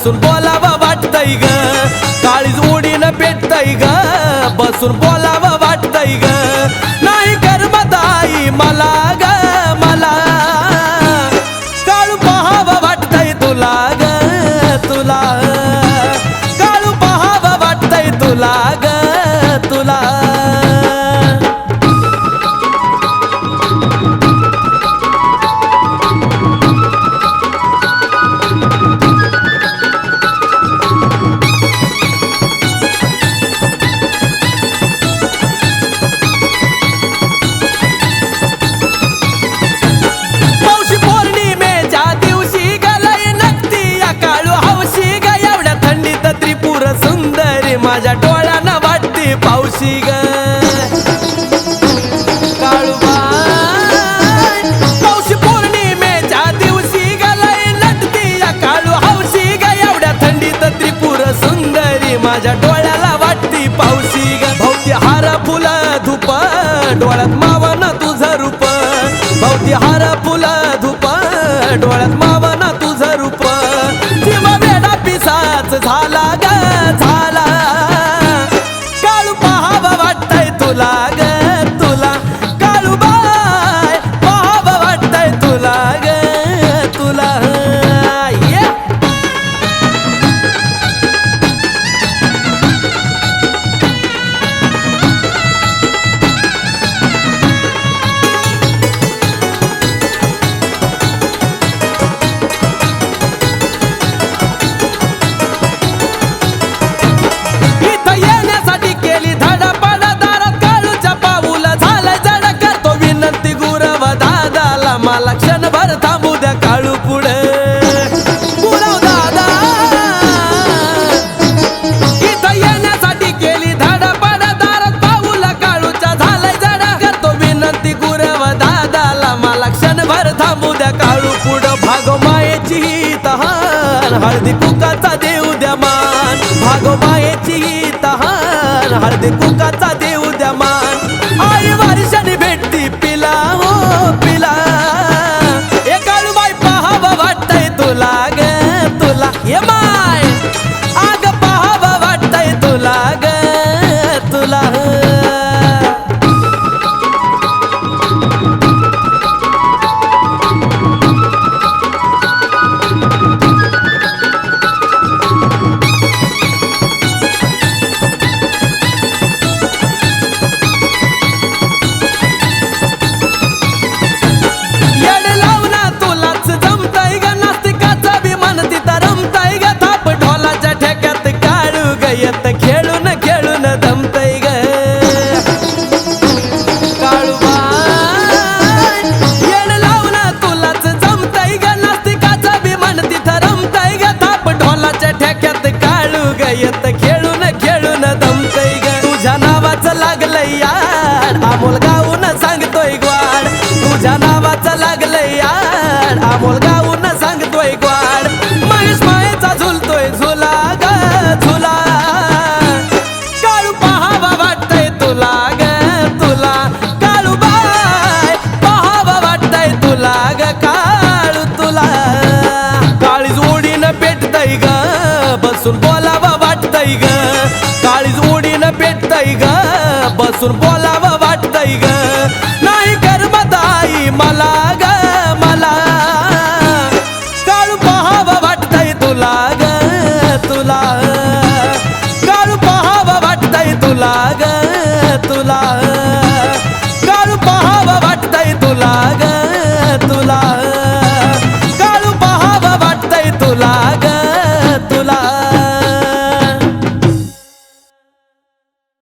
बसून बोलावं वाटतय ग. काळीज उडीनं पेटतय ग. बसून बोलावं वाटतय ग. नाही करमत आई मला ग मला. काळू पाहावं वाटतय तुला ग तुला. काळू पाहावं वाटतय तुला ग तुला. डोळ्यात मावा ना तुझं रूप भावती हारा फुला धुपा डोळ्यात मा हरदी कुकाचा देऊ द्या मान. भागोबायची तहान हरदी कुकाचा देऊ सांगतोय झुलतोय झुला ग झुला. काळू तुला ग तुला. काळू तुला ग काळू तुला. काळीज ग बसून बोलावा वाटतय ग. काळीज ओढीनं पेटतय ग बसून बोला లాగా